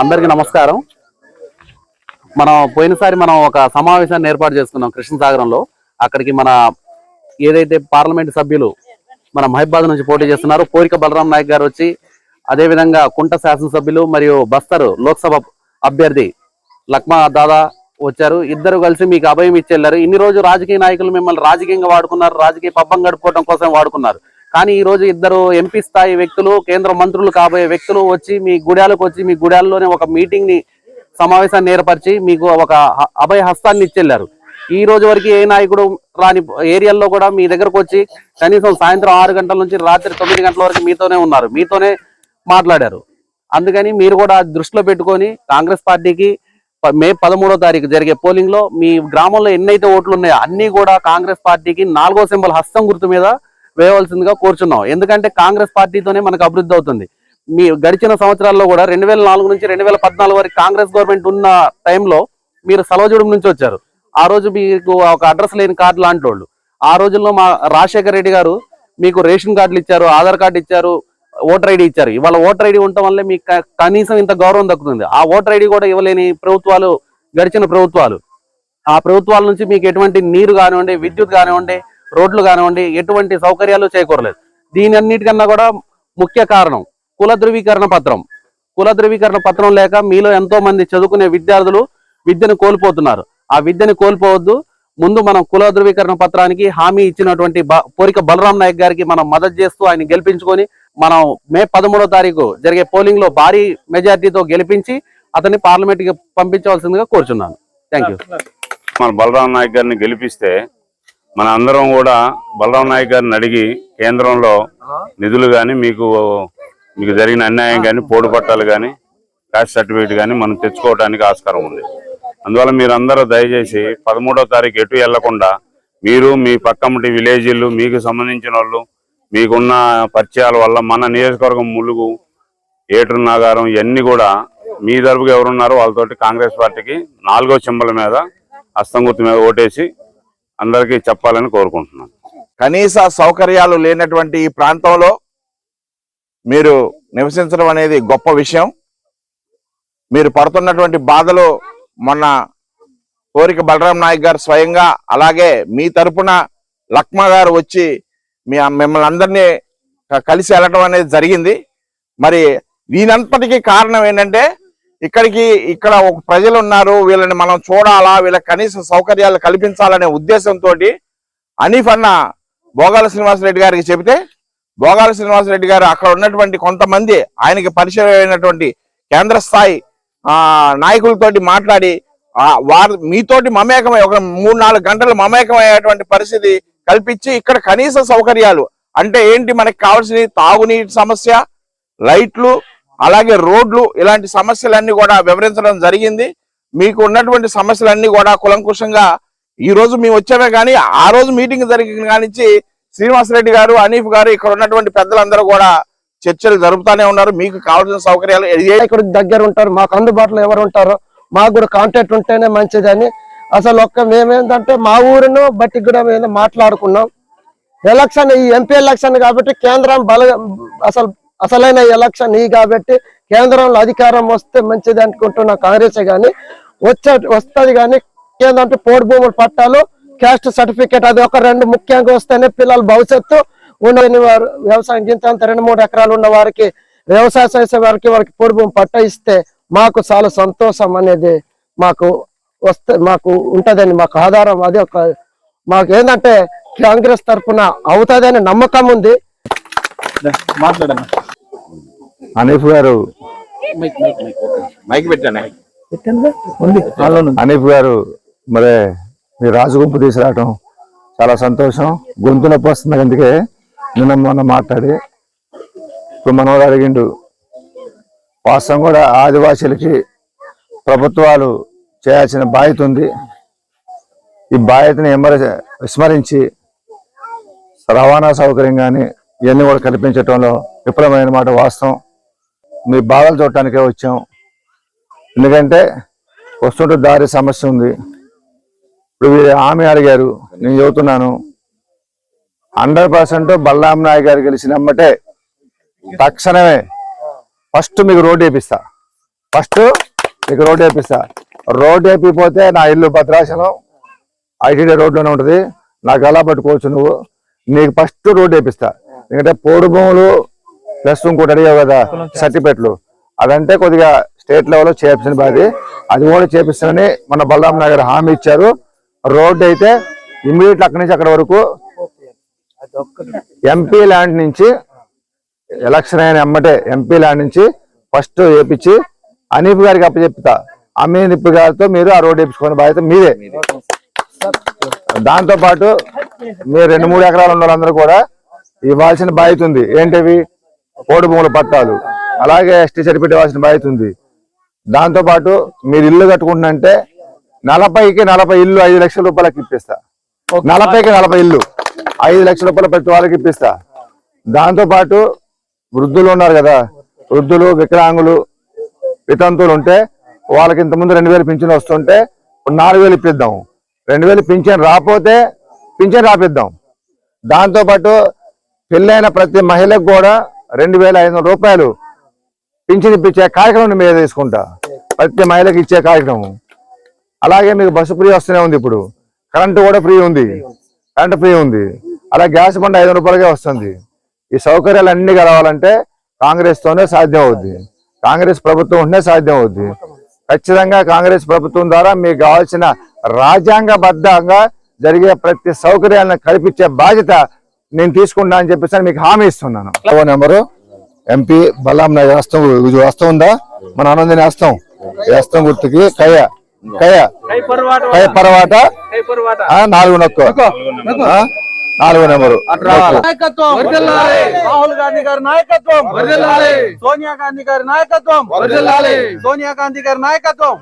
అందరికీ నమస్కారం. మనం పోయినసారి మనం ఒక సమావేశాన్ని ఏర్పాటు చేసుకున్నాం కృష్ణసాగరంలో. అక్కడికి మన ఏదైతే పార్లమెంట్ సభ్యులు మన మహిబాద్ నుంచి పోటీ చేస్తున్నారు కోరిక బలరాం నాయక్ గారు వచ్చి అదే విధంగా కుంట శాసనసభ్యులు మరియు బస్తర్ లోక్సభ అభ్యర్థి లక్మా దాదా వచ్చారు. ఇద్దరు కలిసి మీకు అభయం ఇచ్చెళ్ళారు ఇన్ని రోజు రాజకీయ నాయకులు మిమ్మల్ని రాజకీయంగా వాడుకున్నారు రాజకీయ పబ్బం గడుపుకోవడం కోసం వాడుకున్నారు. కానీ ఈ రోజు ఇద్దరు ఎంపీ స్థాయి వ్యక్తులు కేంద్ర మంత్రులు కాబోయే వ్యక్తులు వచ్చి మీ గుడాలకు వచ్చి మీ గుడాల్లోనే ఒక మీటింగ్ని సమావేశాన్ని ఏర్పరిచి మీకు ఒక అభయ హస్తాన్ని ఇచ్చెళ్ళారు ఈ రోజు వరకు ఏ నాయకుడు రాని ఏరియాల్లో కూడా మీ దగ్గరకు వచ్చి కనీసం సాయంత్రం ఆరు గంటల నుంచి రాత్రి తొమ్మిది గంటల వరకు మీతోనే ఉన్నారు. మీతోనే మాట్లాడారు. అందుకని మీరు కూడా దృష్టిలో పెట్టుకొని కాంగ్రెస్ పార్టీకి మే పదమూడో తారీఖు జరిగే పోలింగ్లో మీ గ్రామంలో ఎన్నైతే ఓట్లు ఉన్నాయో అన్ని కూడా కాంగ్రెస్ పార్టీకి నాలుగో సింబల్ హస్తం గుర్తు మీద వేయవలసిందిగా కోరుచున్నాం. ఎందుకంటే కాంగ్రెస్ పార్టీతోనే మనకు అభివృద్ధి అవుతుంది. మీ గడిచిన సంవత్సరాల్లో కూడా రెండు వేల నాలుగు నుంచి రెండు వేల పద్నాలుగు వరకు కాంగ్రెస్ గవర్నమెంట్ ఉన్న టైంలో మీరు సలవజూడం నుంచి వచ్చారు. ఆ రోజు మీకు ఒక అడ్రస్ లేని కార్డు లాంటి వాళ్ళు ఆ రోజుల్లో మా రాజశేఖర రెడ్డి గారు మీకు రేషన్ కార్డులు ఇచ్చారు ఆధార్ కార్డు ఇచ్చారు ఓటర్ ఐడి ఇచ్చారు. ఇవాళ ఓటర్ ఐడి ఉండటం వల్లే మీకు కనీసం ఇంత గౌరవం దక్కుతుంది. ఆ ఓటర్ ఐడి కూడా ఇవ్వలేని ప్రభుత్వాలు గడిచిన ప్రభుత్వాలు. ఆ ప్రభుత్వాల నుంచి మీకు ఎటువంటి నీరు కానివ్వండి విద్యుత్ కానివ్వండి రోడ్లు కానివ్వండి ఎటువంటి సౌకర్యాలు చేకూరలేదు. దీని అన్నిటికన్నా కూడా ముఖ్య కారణం కుల ధృవీకరణ పత్రం. కుల ధృవీకరణ పత్రం లేక మీలో ఎంతో మంది చదువుకునే విద్యార్థులు విద్యను కోల్పోతున్నారు. ఆ విద్యను కోల్పోవద్దు. ముందు మనం కుల ధృవీకరణ పత్రానికి హామీ ఇచ్చినటువంటి పోరిక బలరాం నాయక్ గారికి మనం మద్దతు చేస్తూ ఆయన గెలిపించుకొని మనం మే పదమూడో తారీఖు జరిగే పోలింగ్లో భారీ మెజార్టీతో గెలిపించి అతన్ని పార్లమెంట్కి పంపించవలసిందిగా కోరుచున్నాను. థ్యాంక్ యూ మన బలరాం నాయక్ గారిని గెలిపిస్తే మన అందరం కూడా బలరాం నాయక్ గారిని అడిగి కేంద్రంలో నిధులు కానీ మీకు మీకు జరిగిన అన్యాయం కానీ పోడు పట్టాలు కానీ కాస్ట్ సర్టిఫికేట్ కానీ మనం తెచ్చుకోవడానికి ఆస్కారం ఉంది. అందువల్ల మీరు అందరూ దయచేసి పదమూడో తారీఖు ఎటు వెళ్ళకుండా మీరు మీ పక్కమ్మటి విలేజీలు మీకు సంబంధించిన వాళ్ళు మీకున్న పరిచయాల వల్ల మన నియోజకవర్గం ములుగు ఏటూరు నాగారం ఇవన్నీ కూడా మీ తరపుగా ఎవరున్నారో వాళ్ళతోటి కాంగ్రెస్ పార్టీకి నాలుగో చింబల మీద హస్తం గుర్తు మీద ఓటేసి అందరికీ చెప్పాలని కోరుకుంటున్నాను. కనీస సౌకర్యాలు లేనటువంటి ఈ ప్రాంతంలో మీరు నివసించడం అనేది గొప్ప విషయం. మీరు పడుతున్నటువంటి బాధలు మొన్న కోరిక బలరాం నాయక్ గారు స్వయంగా అలాగే మీ తరపున లక్మా గారు వచ్చి మీ మిమ్మల్ని అందరినీ కలిసి వెళ్ళటం అనేది జరిగింది. మరి దీనంతటికీ కారణం ఏంటంటే ఇక్కడికి ఇక్కడ ఒక ప్రజలు ఉన్నారు వీళ్ళని మనం చూడాలా వీళ్ళకి కనీస సౌకర్యాలు కల్పించాలనే ఉద్దేశంతో అనీఫ్ అన్న భోగాల శ్రీనివాసరెడ్డి గారికి చెబితే భోగాల శ్రీనివాసరెడ్డి గారు అక్కడ ఉన్నటువంటి కొంతమంది ఆయనకి పరిచయం అయినటువంటి కేంద్ర స్థాయి నాయకులతోటి మాట్లాడి వారు మీతోటి మమేకమై ఒక మూడు నాలుగు గంటలు మమేకమయ్యేటువంటి పరిస్థితి కల్పించి ఇక్కడ కనీస సౌకర్యాలు. అంటే ఏంటి? మనకి కావాల్సిన తాగునీటి సమస్య లైట్లు అలాగే రోడ్లు ఇలాంటి సమస్యలన్నీ కూడా వివరించడం జరిగింది. మీకు ఉన్నటువంటి సమస్యలన్నీ కూడా కులంకుశంగా ఈ రోజు మేము వచ్చామే కానీ ఆ రోజు మీటింగ్ జరిగిన కానించి శ్రీనివాసరెడ్డి గారు అనీఫ్ గారు ఇక్కడ ఉన్నటువంటి పెద్దలందరూ కూడా చర్చలు జరుపుతానే ఉన్నారు. మీకు కావాల్సిన సౌకర్యాలు ఏ- ఇక్కడ దగ్గర ఉంటారు మాకు అందుబాటులో ఎవరు ఉంటారో మాకు కూడా కాంటాక్ట్ ఉంటేనే మంచిదని. అసలు ఒక్క మేమేంటంటే మా ఊరును బట్టి కూడా మేము మాట్లాడుకున్నాం. ఎలక్షన్ ఈ ఎంపీ ఎలక్షన్ కాబట్టి కేంద్రం బల అసలు అసలైన ఎలక్షన్ ఈ కాబట్టి కేంద్రంలో అధికారం వస్తే మంచిది అనుకుంటున్న కాంగ్రెస్ కానీ వచ్చే వస్తుంది కానీ ఏంటంటే పోడు భూములు పట్టాలు క్యాస్ట్ సర్టిఫికేట్ అది ఒక రెండు ముఖ్యంగా వస్తేనే పిల్లల భవిష్యత్తు ఉండని వారు వ్యవసాయం గింత రెండు మూడు ఎకరాలు ఉన్న వారికి వ్యవసాయం చేసే వారికి వారికి పొడి భూమి పట్ట ఇస్తే మాకు చాలా సంతోషం అనేది మాకు వస్తే మాకు ఉంటుందని మాకు ఆధారం అది ఒక మాకు ఏంటంటే కాంగ్రెస్ తరఫున అవుతుందని నమ్మకం ఉంది. అనీఫ్ గారు. మైక్ పెట్టాను అనీఫ్ గారు మరి మీ రాజగుంపు తీసుకురావటం చాలా సంతోషం. గొంతు నొప్పి వస్తుంది అందుకే నిన్న మొన్న మాట్లాడి. ఇప్పుడు మనోడు అడిగిండు వాస్తవం కూడా ఆదివాసీలకి ప్రభుత్వాలు చేయాల్సిన బాధ్యత ఉంది. ఈ బాధ్యతని ఎమ్మర విస్మరించి రవాణా సౌకర్యం కానీ ఇవన్నీ కూడా కల్పించటంలో విఫలమైన మాట వాస్తవం. మీ బాధలు చూడటానికే వచ్చాం. ఎందుకంటే వస్తుంటే దారి సమస్య ఉంది. ఇప్పుడు ఆమె అడిగారు నేను చెబుతున్నాను హండ్రెడ్ పర్సెంట్ బల్లాం నాయ్ గారు గెలిచినమ్మటే తక్షణమే ఫస్ట్ మీకు రోడ్డు వేపిస్తా. ఫస్ట్ మీకు రోడ్డు వేపిస్తా. రోడ్డు వేపిపోతే నా ఇల్లు భద్రాచలం ఐటీడీ రోడ్లోనే ఉంటుంది. నాకు ఎలా పట్టుకోవచ్చు నువ్వు. నీకు ఫస్ట్ రోడ్ వేపిస్తా. ఎందుకంటే పోడు భూములు ప్లస్ ఇంకోటి అడిగావు కదా సర్టిఫికెట్లు. అదంటే కొద్దిగా స్టేట్ లెవెల్లో చేయాల్సిన బాధి అది కూడా చేపిస్తానని మన బలరాం నగర్ హామీ ఇచ్చారు. రోడ్ అయితే ఇమీడియట్ అక్కడి నుంచి అక్కడ వరకు ఎంపీ ల్యాండ్ నుంచి ఎలక్షన్ అయిన ఎమ్మటే ఎంపీ ల్యాండ్ నుంచి ఫస్ట్ వేపించి అనీఫ్ గారికి అప్పచెప్తా. అమీనిప్ గారితో మీరు ఆ రోడ్ వేపించుకునే బాధ్యత మీదే. దాంతో పాటు మీరు రెండు మూడు ఎకరాలు ఉన్న వాళ్ళందరూ కూడా ఇవ్వాల్సిన బాధ్యత ఉంది. ఏంటివి? కోడి భూముల పట్టాలు. అలాగే ఎస్టీ సర్టిఫికేట్ ఇవ్వాల్సిన బాధ్యత ఉంది. దాంతో పాటు మీరు ఇల్లు కట్టుకుంటున్నంటే నలభైకి నలభై ఇల్లు ఐదు లక్షల రూపాయలకి ఇప్పిస్తా. నలభైకి నలభై ఇల్లు ఐదు లక్షల రూపాయల ప్రతి వాళ్ళకి ఇప్పిస్తా. దాంతో పాటు వృద్ధులు ఉన్నారు కదా వృద్ధులు వికలాంగులు వితంతువులు ఉంటే వాళ్ళకి ఇంతకుముందు రెండు వేలు పింఛన్ వస్తుంటే నాలుగు వేలు ఇప్పిద్దాం. రెండు వేలు పింఛన్ రాకపోతే పింఛన్ రాపిద్దాం. దాంతో పాటు పెళ్ళైన ప్రతి మహిళకు కూడా రెండు వేల ఐదు వందల రూపాయలు పింఛన్ ఇప్పించే కార్యక్రమం మీద తీసుకుంటా. ప్రతి మహిళకి ఇచ్చే కార్యక్రమం. అలాగే మీకు బస్సు ఫ్రీ వస్తూనే ఉంది ఇప్పుడు. కరెంటు కూడా ఫ్రీ ఉంది. కరెంటు ఫ్రీ ఉంది. అలా గ్యాస్ బండ ఐదు రూపాయలకే వస్తుంది. ఈ సౌకర్యాలు అన్ని కలవాలంటే కాంగ్రెస్తోనే సాధ్యం అవుద్ది. కాంగ్రెస్ ప్రభుత్వం ఉంటే సాధ్యం అవుద్ది. ఖచ్చితంగా కాంగ్రెస్ ప్రభుత్వం ద్వారా మీకు కావాల్సిన రాజ్యాంగబద్ధంగా జరిగే ప్రతి సౌకర్యాలను కల్పించే బాధ్యత నేను తీసుకుంటా అని చెప్పేసి మీకు హామీ ఇస్తున్నాను. Phone number. ఎంపీ బల్లాం నగర్ వేస్తాం ఇది వేస్తా ఉందా? మన ఆనందని వేస్తాం వేస్తాం గుర్తుకి కయ్య. కయ్య. కయ్య పరవాట. ఆ, నాలుగు నొక్కు. నాలుగు నెంబరు. నాయకత్వం. రాహుల్ గాంధీ గారి నాయకత్వం. సోనియా గాంధీ గారి నాయకత్వం. సోనియా గాంధీ గారి నాయకత్వం.